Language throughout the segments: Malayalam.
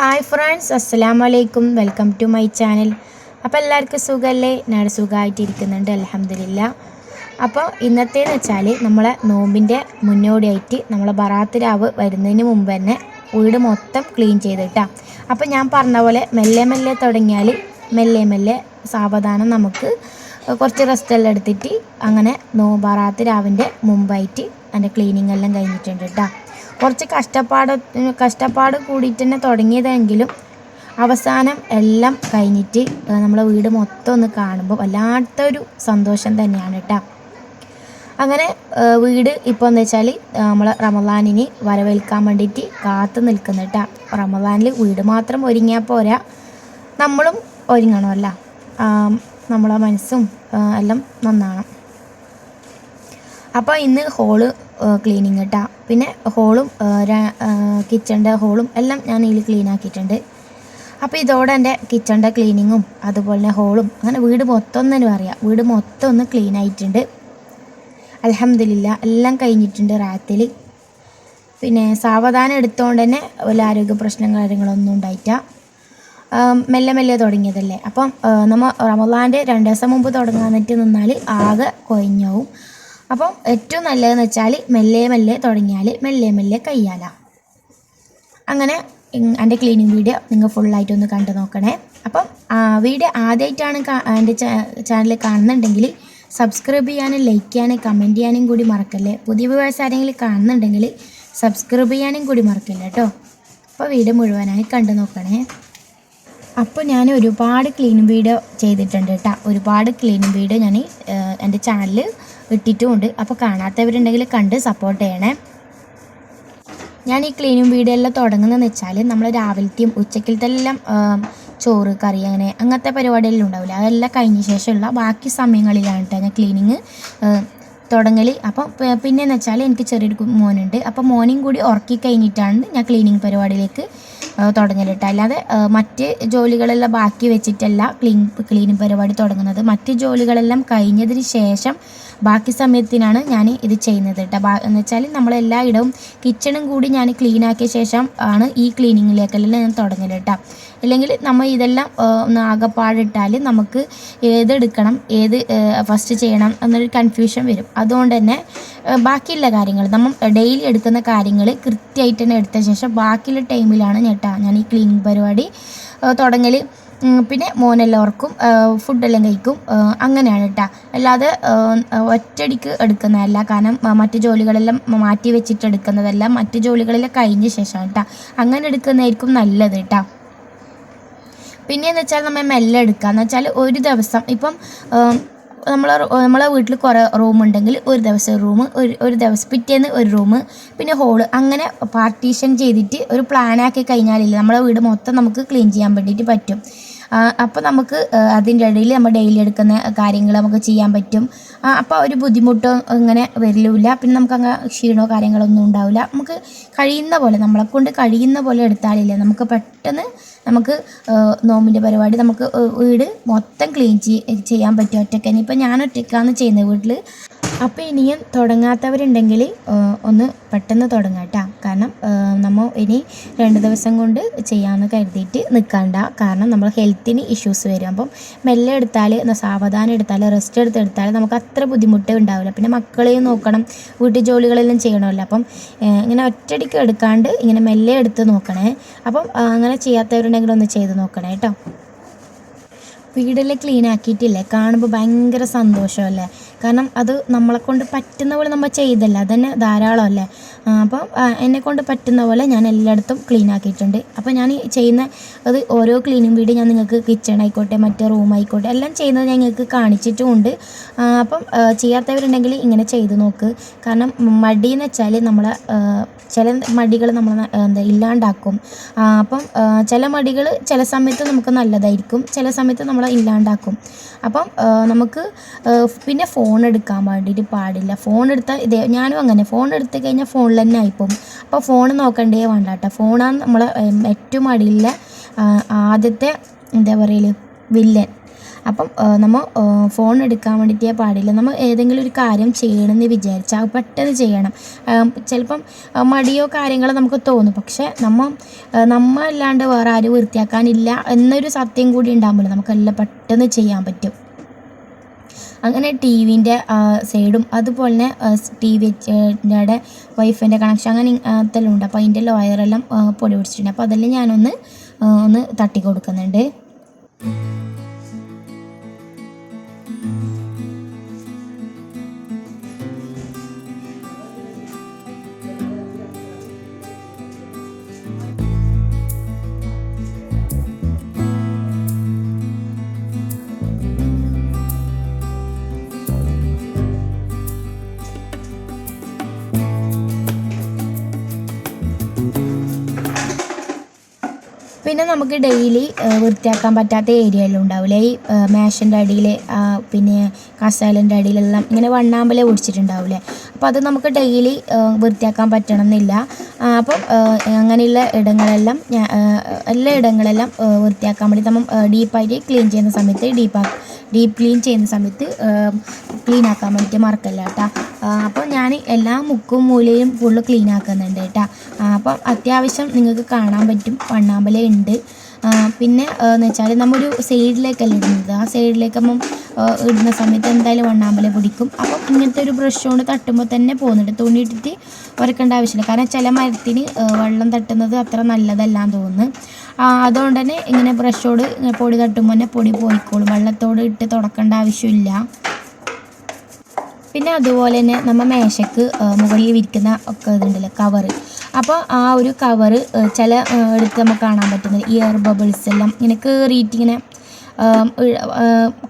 ഹായ് ഫ്രണ്ട്സ് അസ്സലാമു വലൈക്കും വെൽക്കം ടു മൈ ചാനൽ അപ്പോൾ എല്ലാവർക്കും സുഖമല്ലേ ഞാൻ സുഖമായിട്ടിരിക്കുന്നുണ്ട് അലഹമില്ല അപ്പോൾ ഇന്നത്തേന്ന് വെച്ചാൽ നമ്മളെ നോമ്പിന്റെ മുന്നോടിയായിട്ട് നമ്മളെ ബറാത്ത് രാവ് വരുന്നതിന് മുമ്പ് തന്നെ വീട് മൊത്തം ക്ലീൻ ചെയ്തിട്ടാ. അപ്പോൾ ഞാൻ പറഞ്ഞ പോലെ മെല്ലെ മെല്ലെ തുടങ്ങിയാൽ മെല്ലെ മെല്ലെ സാവധാനം നമുക്ക് കുറച്ച് റെസ്റ്റ് എല്ലാം എടുത്തിട്ട് അങ്ങനെ നോ ബറാത്ത് രാവിന്റെ മുമ്പായിട്ട് അതിന്റെ ക്ലീനിങ് എല്ലാം കഴിഞ്ഞിട്ടുണ്ട് കേട്ടോ കുറച്ച് കഷ്ടപ്പാട് കഷ്ടപ്പാട് കൂടിയിട്ട് തന്നെ തുടങ്ങിയതെങ്കിലും അവസാനം എല്ലാം കഴിഞ്ഞിട്ട് നമ്മളെ വീട് മൊത്തം ഒന്ന് കാണുമ്പോൾ വല്ലാത്തൊരു സന്തോഷം തന്നെയാണ് കേട്ടോ. അങ്ങനെ വീട് ഇപ്പോൾ എന്ന് വെച്ചാൽ നമ്മൾ റമദാനിനെ വരവേൽക്കാൻ വേണ്ടിയിട്ട് കാത്തു നിൽക്കുന്നു കേട്ടോ. റമദാനിൽ വീട് മാത്രം ഒരുങ്ങിയാൽ പോരാ. നമ്മളും ഒരുങ്ങണമല്ല. നമ്മളെ മനസ്സും എല്ലാം നന്നാണ് അപ്പോൾ ഇന്ന് ഹോൾ ക്ലീനിങ് കേട്ടോ പിന്നെ ഹോളും കിച്ചണിന്റെ ഹോളും എല്ലാം ഞാൻ ഇതിൽ ക്ലീൻ ആക്കിയിട്ടുണ്ട്. അപ്പോൾ ഇതോടെ എന്റെ കിച്ചണിന്റെ ക്ലീനിങ്ങും അതുപോലെ തന്നെ ഹോളും അങ്ങനെ വീട് മൊത്തം തന്നെ പറയാം വീട് മൊത്തം ഒന്ന് ക്ലീൻ ആയിട്ടുണ്ട്. അലഹമില്ല എല്ലാം കഴിഞ്ഞിട്ടുണ്ട് റാത്തിൽ പിന്നെ സാവധാനം എടുത്തുകൊണ്ട് തന്നെ വല്ല ആരോഗ്യ പ്രശ്നം കാര്യങ്ങളൊന്നും ഉണ്ടായിട്ട. മെല്ലെ മെല്ലെ തുടങ്ങിയതല്ലേ. അപ്പം നമ്മൾ നമ്മ റമദാന്റെ രണ്ട് ദിവസം മുമ്പ് തുടങ്ങാൻ തുടങ്ങാന്നിട്ട് നിന്നാൽ ആകെ കൊഴിഞ്ഞാവും അപ്പം ഏറ്റവും നല്ലതെന്ന് വെച്ചാൽ മെല്ലെ മെല്ലെ തുടങ്ങിയാൽ മെല്ലെ മെല്ലെ കയ്യാല. അങ്ങനെ എന്റെ ക്ലീനിങ് വീഡിയോ നിങ്ങൾ ഫുള്ളായിട്ടൊന്ന് കണ്ടു നോക്കണേ. അപ്പം വീഡിയോ ആദ്യമായിട്ടാണ് എന്റെ ചാനൽ കാണുന്നുണ്ടെങ്കിൽ സബ്സ്ക്രൈബ് ചെയ്യാനും ലൈക്ക് ചെയ്യാനും കമന്റ് ചെയ്യാനും കൂടി മറക്കല്ലേ? പുതിയ വ്യൂവേഴ്സ് ആരെങ്കിലും കാണുന്നുണ്ടെങ്കിൽ സബ്സ്ക്രൈബ് ചെയ്യാനും കൂടി മറക്കല്ലേ കേട്ടോ അപ്പോൾ വീഡിയോ മുഴുവനായി കണ്ടു നോക്കണേ. അപ്പോൾ ഞാൻ ഒരുപാട് ക്ലീനിങ് വീഡിയോ ചെയ്തിട്ടുണ്ട് കേട്ടോ ഒരുപാട് ക്ലീനിങ് വീഡിയോ ഞാൻ എന്റെ ചാനലിൽ ഇട്ടിട്ടുമുണ്ട്. അപ്പോൾ കാണാത്തവരുണ്ടെങ്കിൽ കണ്ട് സപ്പോർട്ട് ചെയ്യണേ. ഞാൻ ഈ ക്ലീനിങ് വീഡിയോ എല്ലാം തുടങ്ങുന്നതെന്ന് വെച്ചാൽ നമ്മൾ രാവിലത്തെയും ഉച്ചക്കിലത്തെ എല്ലാം ചോറ് കറി അങ്ങനെ അങ്ങനത്തെ പരിപാടിയെല്ലാം ഉണ്ടാവില്ല? അതെല്ലാം കഴിഞ്ഞ ശേഷമുള്ള ബാക്കി സമയങ്ങളിലാണ് കേട്ടോ ഞാൻ ക്ലീനിങ് തുടങ്ങൽ അപ്പം പിന്നെയെന്ന് വെച്ചാൽ എനിക്ക് ചെറിയൊരു മോനുണ്ട്. അപ്പോൾ മോനും കൂടി ഉറക്കി കഴിഞ്ഞിട്ടാണ് ഞാൻ ക്ലീനിങ് പരിപാടിയിലേക്ക് തുടങ്ങലിട്ട് അല്ലാതെ മറ്റ് ജോലികളെല്ലാം ബാക്കി വെച്ചിട്ടല്ല ക്ലീൻ ക്ലീനിങ് പരിപാടി തുടങ്ങുന്നത്. മറ്റ് ജോലികളെല്ലാം കഴിഞ്ഞതിന് ശേഷം ബാക്കി സമയത്തിനാണ് ഞാൻ ഇത് ചെയ്യുന്നത് കേട്ടോ. ബാ എന്ന് വെച്ചാൽ നമ്മളെല്ലാ ഇടവും കിച്ചണും കൂടി ഞാൻ ക്ലീൻ ആക്കിയ ശേഷം ആണ് ഈ ക്ലീനിങ്ങിലേക്കെല്ലാം ഞാൻ തുടങ്ങൽ കേട്ടോ. ഇല്ലെങ്കിൽ നമ്മൾ ഇതെല്ലാം ഒന്ന് ആകെപ്പാടിട്ടാൽ നമുക്ക് ഏതെടുക്കണം ഏത് ഫസ്റ്റ് ചെയ്യണം എന്നൊരു കൺഫ്യൂഷൻ വരും. അതുകൊണ്ട് തന്നെ ബാക്കിയുള്ള കാര്യങ്ങൾ നമ്മൾ ഡെയിലി എടുക്കുന്ന കാര്യങ്ങൾ കൃത്യമായിട്ട് തന്നെ എടുത്ത ശേഷം ബാക്കിയുള്ള ടൈമിലാണ് ഞെട്ടാ ഞാൻ ഈ ക്ലീനിങ് പരിപാടി തുടങ്ങൽ പിന്നെ മോനെല്ലാവർക്കും ഫുഡെല്ലാം കഴിക്കും. അങ്ങനെയാണ് കേട്ടോ അല്ലാതെ ഒറ്റടിക്ക് എടുക്കുന്നതല്ല. കാരണം മറ്റു ജോലികളെല്ലാം മാറ്റി വെച്ചിട്ട് എടുക്കുന്നതല്ല. മറ്റ് ജോലികളെല്ലാം കഴിഞ്ഞ ശേഷമാണ് കേട്ടോ അങ്ങനെ എടുക്കുന്നതായിരിക്കും നല്ലത് കേട്ടോ പിന്നെയെന്ന് വെച്ചാൽ നമ്മൾ മെല്ലെ എടുക്കുക. എന്ന് വെച്ചാൽ ഒരു ദിവസം ഇപ്പം നമ്മളെ നമ്മളെ വീട്ടിൽ കുറേ റൂം ഉണ്ടെങ്കിൽ ഒരു ദിവസം ഒരു റൂം ഒരു ഒരു ദിവസം പിറ്റേന്ന് ഒരു റൂം പിന്നെ ഹോൾ അങ്ങനെ പാർട്ടീഷൻ ചെയ്തിട്ട് ഒരു പ്ലാനാക്കി കഴിഞ്ഞാലില്ല. നമ്മളെ വീട് മൊത്തം നമുക്ക് ക്ലീൻ ചെയ്യാൻ വേണ്ടിയിട്ട് പറ്റും. അപ്പോൾ നമുക്ക് അതിന്റെ ഇടയിൽ നമ്മൾ ഡെയിലി എടുക്കുന്ന കാര്യങ്ങൾ നമുക്ക് ചെയ്യാൻ പറ്റും. അപ്പോൾ ഒരു ബുദ്ധിമുട്ടോ ഇങ്ങനെ വരില്ല. പിന്നെ നമുക്ക് അങ്ങ് ക്ഷീണോ കാര്യങ്ങളൊന്നും ഉണ്ടാവില്ല. നമുക്ക് കഴിയുന്ന പോലെ നമ്മളെ കൊണ്ട് കഴിയുന്ന പോലെ എടുത്താലില്ലേ? നമുക്ക് പെട്ടെന്ന് നമുക്ക് നോമ്പിന്റെ പരിപാടി നമുക്ക് വീട് മൊത്തം ക്ലീൻ ചെയ്യാൻ പറ്റും ഒറ്റയ്ക്ക്. തന്നെ ഇപ്പം ഞാൻ ഒറ്റയ്ക്കാണ് ചെയ്യുന്നത് വീട്ടിൽ അപ്പോൾ ഇനിയും തുടങ്ങാത്തവരുണ്ടെങ്കിൽ ഒന്ന് പെട്ടെന്ന് തുടങ്ങാം കേട്ടോ. കാരണം നമ്മൾ ഇനി രണ്ട് ദിവസം കൊണ്ട് ചെയ്യാമെന്ന് കരുതിയിട്ട് നിൽക്കണ്ട കാരണം നമ്മൾ ഹെൽത്തിന് ഇഷ്യൂസ് വരും. അപ്പം മെല്ലെ എടുത്താൽ സാവധാനം എടുത്താൽ റെസ്റ്റ് എടുത്ത് എടുത്താൽ നമുക്ക് അത്ര ബുദ്ധിമുട്ട് ഉണ്ടാവില്ല. പിന്നെ മക്കളെയും നോക്കണം വീട്ടു ജോലികളെല്ലാം ചെയ്യണമല്ലോ. അപ്പം ഇങ്ങനെ ഒറ്റടിക്ക് എടുക്കാണ്ട് ഇങ്ങനെ മെല്ലെ എടുത്ത് നോക്കണേ. അപ്പം അങ്ങനെ ചെയ്യാത്തവരുണ്ടെങ്കിൽ ഒന്ന് ചെയ്ത് നോക്കണേ കേട്ടോ. വീടെല്ലാം ക്ലീൻ ആക്കിയിട്ടില്ലേ? കാണുമ്പോൾ ഭയങ്കര സന്തോഷമല്ലേ? കാരണം അത് നമ്മളെ കൊണ്ട് പറ്റുന്ന പോലെ നമ്മൾ ചെയ്തല്ല? അതന്നെ ധാരാളമല്ലേ അപ്പം ആ, എന്നെ കൊണ്ട് പറ്റുന്ന പോലെ ഞാൻ എല്ലായിടത്തും ക്ലീൻ ആക്കിയിട്ടുണ്ട്. അപ്പോൾ ഞാൻ ചെയ്യുന്ന അത് ഓരോ ക്ലീനിങ് വീഡിയോ ഞാൻ നിങ്ങൾക്ക് കിച്ചൺ ആയിക്കോട്ടെ മറ്റേ റൂം ആയിക്കോട്ടെ എല്ലാം ചെയ്യുന്നത് ഞാൻ നിങ്ങൾക്ക് കാണിച്ചിട്ടുമുണ്ട്. അപ്പം ചെയ്യാത്തവരുണ്ടെങ്കിൽ ഇങ്ങനെ ചെയ്ത് നോക്ക്. കാരണം മടി എന്ന് വെച്ചാൽ നമ്മളെ ചില മടികൾ നമ്മൾ എന്താ ഇല്ലാണ്ടാക്കും. അപ്പം ചില മടികൾ ചില സമയത്ത് നമുക്ക് നല്ലതായിരിക്കും ചില സമയത്ത് നമ്മൾ ഇല്ലാണ്ടാക്കും. അപ്പം നമുക്ക് പിന്നെ ഫോൺ എടുക്കാൻ വേണ്ടിയിട്ട് പാടില്ല. ഫോൺ എടുത്താൽ ഇതേ ഞാനും അങ്ങനെ. ഫോൺ എടുത്ത് കഴിഞ്ഞാൽ ഫോണിൽ തന്നെ ആയിപ്പോകും അപ്പോൾ ഫോൺ നോക്കണ്ടേ വേണ്ട കേട്ടോ ഫോണാണ് നമ്മളെ ഉം, ഏറ്റവും അടിയിലെ ആദ്യത്തെ എന്താ പറയൽ? വില്ലൻ. അപ്പം നമ്മൾ ഫോൺ എടുക്കാൻ വേണ്ടിയിട്ടേ പാടില്ല. നമ്മൾ ഏതെങ്കിലും ഒരു കാര്യം ചെയ്യണമെന്ന് വിചാരിച്ചാൽ പെട്ടെന്ന് ചെയ്യണം. ചിലപ്പം മടിയോ കാര്യങ്ങളോ നമുക്ക് തോന്നും. പക്ഷേ നമ്മൾ നമ്മൾ അല്ലാണ്ട് വേറെ ആരും വൃത്തിയാക്കാനില്ല എന്നൊരു സത്യം കൂടി ഉണ്ടാകുമ്പോൾ നമുക്കെല്ലാം പെട്ടെന്ന് ചെയ്യാൻ പറ്റും. അങ്ങനെ ടി വിന്റെ സൈഡും അതുപോലെ തന്നെ ടി വിയുടെ വൈഫിന്റെ കണക്ഷൻ അങ്ങനെ അതെല്ലാം ഉണ്ട് അപ്പോൾ അതിന്റെ വയറെല്ലാം പൊടി പിടിച്ചിട്ടുണ്ട്. അപ്പോൾ അതെല്ലാം ഞാനൊന്ന് ഒന്ന് തട്ടി കൊടുക്കുന്നുണ്ട് പിന്നെ നമുക്ക് ഡെയിലി വൃത്തിയാക്കാൻ പറ്റാത്ത ഏരിയയെല്ലാം ഉണ്ടാവില്ലേ? ഈ മേശന്റെ അടിയിൽ പിന്നെ കസാലിന്റെ അടിയിലെല്ലാം ഇങ്ങനെ വണ്ണാമ്പലേ ഒടിച്ചിട്ടുണ്ടാവില്ലേ അപ്പോൾ അത് നമുക്ക് ഡെയിലി വൃത്തിയാക്കാൻ പറ്റണം എന്നില്ല അപ്പം അങ്ങനെയുള്ള ഇടങ്ങളെല്ലാം എല്ലാ ഇടങ്ങളെല്ലാം വൃത്തിയാക്കാൻ വേണ്ടി നമ്മൾ ഡീപ്പായിട്ട് ക്ലീൻ ചെയ്യുന്ന സമയത്ത് ഡീപ്പാ ഡീപ്പ് ക്ലീൻ ചെയ്യുന്ന സമയത്ത് ക്ലീൻ ആക്കാൻ വേണ്ടിയിട്ട് മറക്കല്ല കേട്ടോ. അപ്പോൾ ഞാൻ എല്ലാ മുക്കും മൂലയും ഫുള്ള് ക്ലീൻ ആക്കുന്നുണ്ട് കേട്ടോ അപ്പം അത്യാവശ്യം നിങ്ങൾക്ക് കാണാൻ പറ്റും. വണ്ണാമ്പല ഉണ്ട്. പിന്നെ എന്ന് വെച്ചാൽ നമ്മൊരു സൈഡിലേക്കല്ല ഇടുന്നത്. ആ സൈഡിലേക്ക് അപ്പം ഇടുന്ന സമയത്ത് എന്തായാലും വണ്ണാമ്പല പിടിക്കും. അപ്പം ഇങ്ങനത്തെ ഒരു ബ്രഷ് കൊണ്ട് തട്ടുമ്പോൾ തന്നെ പോകുന്നുണ്ട്. തുണി ഇട്ടിട്ട് ഉറക്കേണ്ട ആവശ്യമില്ല. കാരണം ചില മരത്തിന് വെള്ളം തട്ടുന്നത് അത്ര നല്ലതല്ല എന്ന് തോന്നുന്നു അതുകൊണ്ട് തന്നെ ഇങ്ങനെ ബ്രഷോട് പൊടി തട്ടുമ്പോൾ തന്നെ പൊടി പോയിക്കോളും. വെള്ളത്തോട് ഇട്ട് തുടക്കേണ്ട ആവശ്യമില്ല. പിന്നെ അതുപോലെ തന്നെ നമ്മൾ മേശക്ക് മുകളിൽ വിരിക്കുന്ന ഒക്കെ ഇതുണ്ടല്ലോ കവറ് അപ്പോൾ ആ ഒരു കവറ് ചില എടുത്ത് നമുക്ക് കാണാൻ പറ്റുന്നത് ഇയർ ബബിൾസ് എല്ലാം ഇങ്ങനെ കയറിയിട്ട് ഇങ്ങനെ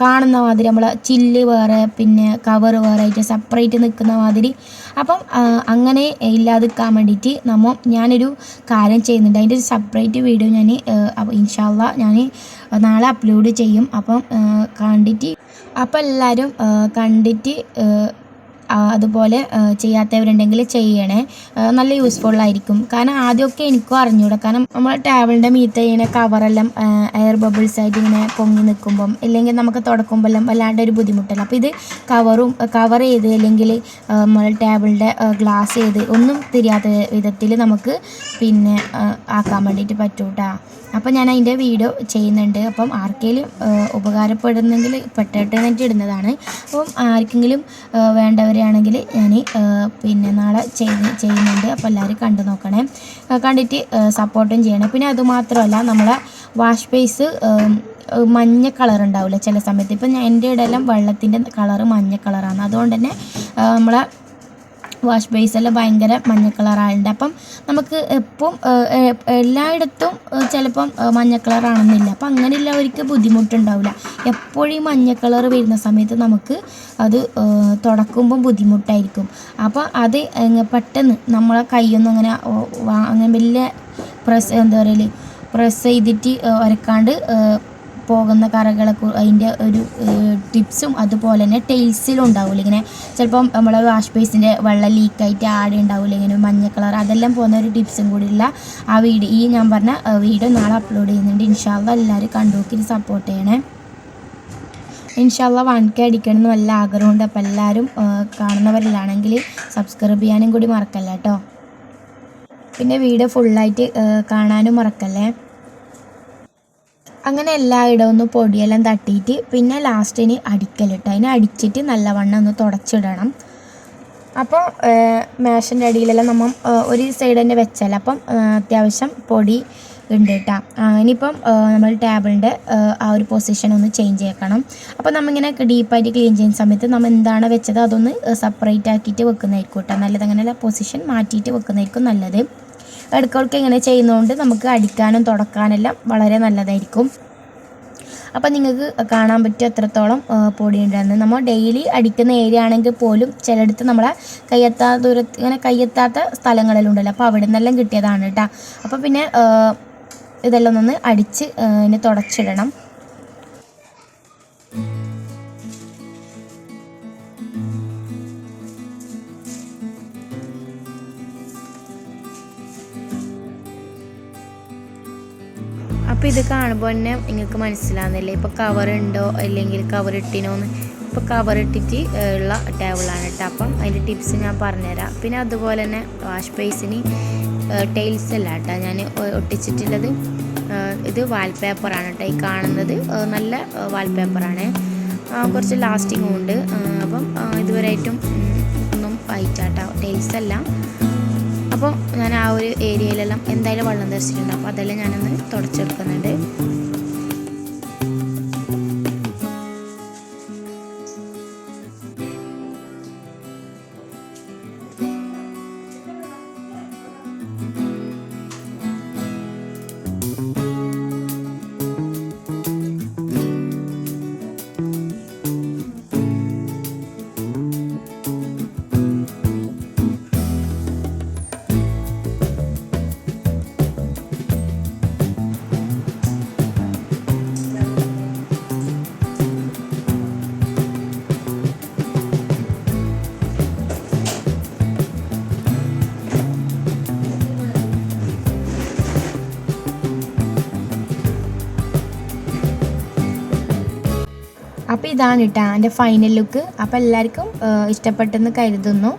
കാണുന്ന മാതിരി നമ്മൾ ചില്ല് വേറെ പിന്നെ കവർ വേറെ ആയിട്ട് സെപ്പറേറ്റ് നിൽക്കുന്ന മാതിരി. അപ്പം അങ്ങനെ ഇല്ലാതിരിക്കാൻ വേണ്ടിയിട്ട് നമ്മൾ ഞാനൊരു കാര്യം ചെയ്യുന്നുണ്ട്. അതിന്റെ ഒരു സെപ്പറേറ്റ് വീഡിയോ ഞാൻ ഇൻഷാല്ല ഞാൻ നാളെ അപ്ലോഡ് ചെയ്യും. അപ്പം കണ്ടിട്ട് അപ്പം എല്ലാവരും കണ്ടിട്ട് അതുപോലെ ചെയ്യാത്തവരുണ്ടെങ്കിൽ ചെയ്യണേ. നല്ല യൂസ്ഫുൾ ആയിരിക്കും. കാരണം ആദ്യമൊക്കെ എനിക്കും അറിഞ്ഞൂടാ. കാരണം നമ്മൾ ടേബിളിന്റെ മീത്ത ഇങ്ങനെ കവറെല്ലാം എയർ ബബിൾസ് ആയിട്ട് ഇങ്ങനെ പൊങ്ങി നിൽക്കുമ്പം ഇല്ലെങ്കിൽ നമുക്ക് തുടക്കുമ്പോൾ എല്ലാം വല്ലാണ്ട് ഒരു ബുദ്ധിമുട്ടല്ല. അപ്പോൾ ഇത് കവറും കവർ ചെയ്ത് അല്ലെങ്കിൽ നമ്മൾ ടേബിളിന്റെ ഗ്ലാസ് ചെയ്ത് ഒന്നും തിരിയാത്ത വിധത്തിൽ നമുക്ക് പിന്നെ ആക്കാൻ വേണ്ടിയിട്ട് പറ്റൂ കേട്ടോ അപ്പം ഞാൻ അതിന്റെ വീഡിയോ ചെയ്യുന്നുണ്ട്. അപ്പം ആർക്കെങ്കിലും ഉപകാരപ്പെടുന്നെങ്കിൽ പെട്ടിട്ട് ഇടുന്നതാണ്. അപ്പം ആർക്കെങ്കിലും വേണ്ടവരാണെങ്കിൽ ഞാൻ പിന്നെ നാളെ ചെയ്യുന്ന ചെയ്യുന്നുണ്ട്. അപ്പോൾ എല്ലാവരും കണ്ടു നോക്കണേ. കണ്ടിട്ട് സപ്പോർട്ടും ചെയ്യണം. പിന്നെ അതുമാത്രമല്ല നമ്മളെ വാഷ് ബേസ് മഞ്ഞ കളർ ഉണ്ടാവില്ല ചില സമയത്ത്. ഇപ്പം എന്റെ ഇടയെല്ലാം വെള്ളത്തിന്റെ കളറ് മഞ്ഞ കളറാണ് അതുകൊണ്ട് തന്നെ നമ്മളെ വാഷ് ബേസെല്ലാം ഭയങ്കര മഞ്ഞ കളറായിട്ടുണ്ട്. അപ്പം നമുക്ക് എപ്പം എല്ലായിടത്തും ചിലപ്പം മഞ്ഞ കളറാണെന്നില്ല. അപ്പം അങ്ങനെയുള്ളവർക്ക് ബുദ്ധിമുട്ടുണ്ടാവില്ല. എപ്പോഴും ഈ മഞ്ഞ കളർ വരുന്ന സമയത്ത് നമുക്ക് അത് തുടക്കുമ്പം ബുദ്ധിമുട്ടായിരിക്കും. അപ്പോൾ അത് പെട്ടെന്ന് നമ്മളെ കൈയൊന്നും അങ്ങനെ അങ്ങനെ വലിയ പ്രസ് എന്താ പറയുക പ്രസ് ചെയ്തിട്ട് ഏഹ് പോകുന്ന കറകളെ അതിന്റെ ഒരു ടിപ്സും അതുപോലെ തന്നെ ടേസ്റ്റിലും ഉണ്ടാവില്ല ഇങ്ങനെ ചിലപ്പം നമ്മളെ വാഷ് ബേസിന്റെ വെള്ളം ലീക്കായിട്ട് ആടെ ഉണ്ടാവില്ല ഇങ്ങനെ മഞ്ഞ കളർ അതെല്ലാം പോകുന്ന ഒരു ടിപ്സും കൂടിയുള്ള ആ വീഡിയോ ഈ ഞാൻ പറഞ്ഞ വീഡിയോ നാളെ അപ്ലോഡ് ചെയ്യുന്നുണ്ട്. ഇൻഷാല്ല എല്ലാവരും കണ്ടുനോക്കി സപ്പോർട്ട് ചെയ്യണേ. ഇൻഷാല്ല വൺ കെ അടിക്കണം എന്ന് ആഗ്രഹമുണ്ട്. അപ്പോൾ എല്ലാവരും കാണുന്നവരിലാണെങ്കിൽ സബ്സ്ക്രൈബ് ചെയ്യാനും കൂടി മറക്കല്ല കേട്ടോ പിന്നെ വീഡിയോ ഫുള്ളായിട്ട് കാണാനും മറക്കല്ലേ? അങ്ങനെ എല്ലായിടവും ഒന്ന് പൊടിയെല്ലാം തട്ടിയിട്ട് പിന്നെ ലാസ്റ്റിന് അടിക്കലിട്ട് അതിനെ അടിച്ചിട്ട് നല്ലവണ്ണം ഒന്ന് തുടച്ചിടണം. അപ്പോൾ മേശന്റെ അടിയിലെല്ലാം നമ്മൾ ഒരു സൈഡ് തന്നെ വെച്ചാൽ അപ്പം അത്യാവശ്യം പൊടി ഉണ്ട് കേട്ടോ. ഇനിയിപ്പം നമ്മൾ ടേബിളിന്റെ ആ ഒരു പൊസിഷൻ ഒന്ന് ചേഞ്ച് ചെയ്യണം അപ്പോൾ നമ്മളിങ്ങനെ ഡീപ്പായിട്ട് ക്ലീൻ ചെയ്യുന്ന സമയത്ത് നമ്മൾ എന്താണ് വെച്ചത്? അതൊന്ന് സെപ്പറേറ്റ് ആക്കിയിട്ട് വെക്കുന്നതായിരിക്കും കേട്ടോ. നല്ലത് അങ്ങനെയുള്ള പൊസിഷൻ മാറ്റിയിട്ട് വെക്കുന്നതായിരിക്കും നല്ലത്. ഇടയ്ക്കിടയ്ക്ക് ഇങ്ങനെ ചെയ്യുന്നതുകൊണ്ട് നമുക്ക് അടിക്കാനും തുടക്കാനെല്ലാം വളരെ നല്ലതായിരിക്കും. അപ്പം നിങ്ങൾക്ക് കാണാൻ പറ്റും എത്രത്തോളം പൊടി നമ്മൾ ഡെയിലി അടിക്കുന്ന ഏരിയ ആണെങ്കിൽ പോലും ചിലയിടത്ത് നമ്മളെ കയ്യെത്താത്ത ദൂരത്ത് ഇങ്ങനെ കയ്യെത്താത്ത സ്ഥലങ്ങളെല്ലാം ഉണ്ടല്ലോ. അപ്പോൾ അവിടെ നിന്നെല്ലാം കിട്ടിയതാണ് കേട്ടോ. അപ്പോൾ പിന്നെ ഇതെല്ലാം ഒന്ന് അടിച്ച് ഇതിനെ തുടച്ചിടണം. അപ്പോൾ ഇത് കാണുമ്പോൾ തന്നെ നിങ്ങൾക്ക് മനസ്സിലാകുന്നില്ലേ ഇപ്പോൾ കവർ ഉണ്ടോ? അല്ലെങ്കിൽ കവർ ഇട്ടിനോന്ന്? ഇപ്പോൾ കവർ ഇട്ടിട്ട് ഉള്ള ടേബിളാണ് കേട്ടോ അപ്പം അതിന്റെ ടിപ്സ് ഞാൻ പറഞ്ഞുതരാം. പിന്നെ അതുപോലെ തന്നെ വാഷ് ബേസിന് ടൈൽസ് അല്ല കേട്ടോ ഞാൻ ഒട്ടിച്ചിട്ടുള്ളത് ഇത് വാൾപേപ്പറാണ് കേട്ടോ ഈ കാണുന്നത് നല്ല വാൾപേപ്പറാണ് കുറച്ച് ലാസ്റ്റിങ്ങും ഉണ്ട്. അപ്പം ഇതുവരെയായിട്ടും ഒന്നും വായിച്ചാട്ടോ ടൈൽസ് അല്ല. അപ്പോൾ ഞാൻ ആ ഒരു ഏരിയയിലെല്ലാം എന്തായാലും വെള്ളം തെറിച്ചിട്ടുണ്ട്. അപ്പോൾ അതെല്ലാം ഞാനൊന്ന് തുടച്ചെടുക്കുന്നുണ്ട്. അപ്പോൾ ഇതാണ് കേട്ടോ എന്റെ ഫൈനൽ ലുക്ക് അപ്പോൾ എല്ലാവർക്കും ഇഷ്ടപ്പെട്ടെന്ന് കരുതുന്നു.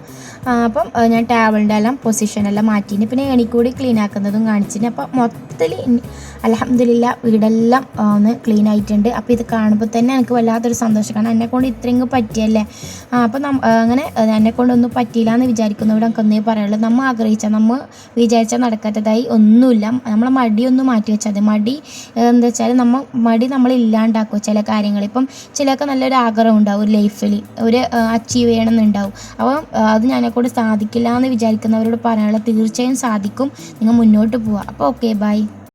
അപ്പം ഞാൻ ടേബിളിന്റെ എല്ലാം പൊസിഷനെല്ലാം മാറ്റിന് പിന്നെ എണിക്കൂടി ക്ലീൻ ആക്കുന്നതും കാണിച്ചിന്. അപ്പം മൊത്തത്തിൽ അലഹമില്ല വീടെല്ലാം ഒന്ന് ക്ലീൻ ആയിട്ടുണ്ട്. അപ്പോൾ ഇത് കാണുമ്പോൾ തന്നെ എനിക്ക് വല്ലാത്തൊരു സന്തോഷം. കാരണം എന്നെ കൊണ്ട് ഇത്രയും പറ്റിയല്ലേ? ആ, അപ്പോൾ നം അങ്ങനെ എന്നെ കൊണ്ടൊന്നും പറ്റിയില്ല എന്ന് വിചാരിക്കുന്നവരോട് നമുക്ക് ഒന്നേ പറയുള്ളൂ നമ്മൾ ആഗ്രഹിച്ചാൽ നമ്മൾ വിചാരിച്ചാൽ നടക്കാത്തതായി ഒന്നുമില്ല. നമ്മളെ മടിയൊന്നും മാറ്റി വെച്ചാൽ മതി മടി എന്താ വെച്ചാൽ നമ്മൾ മടി നമ്മൾ ഇല്ലാണ്ടാക്കും ചില കാര്യങ്ങൾ ഇപ്പം ചിലർക്ക് നല്ലൊരു ആഗ്രഹം ഉണ്ടാവും ലൈഫിൽ ഒരു അച്ചീവ് ചെയ്യണമെന്നുണ്ടാവും. അപ്പം അത് അത് ഞാനെക്കൊണ്ട് സാധിക്കില്ല എന്ന് വിചാരിക്കുന്നവരോട് പറയാനുള്ള തീർച്ചയായും സാധിക്കും. നിങ്ങൾ മുന്നോട്ട് പോവുക. അപ്പോൾ ഓക്കെ ബൈ.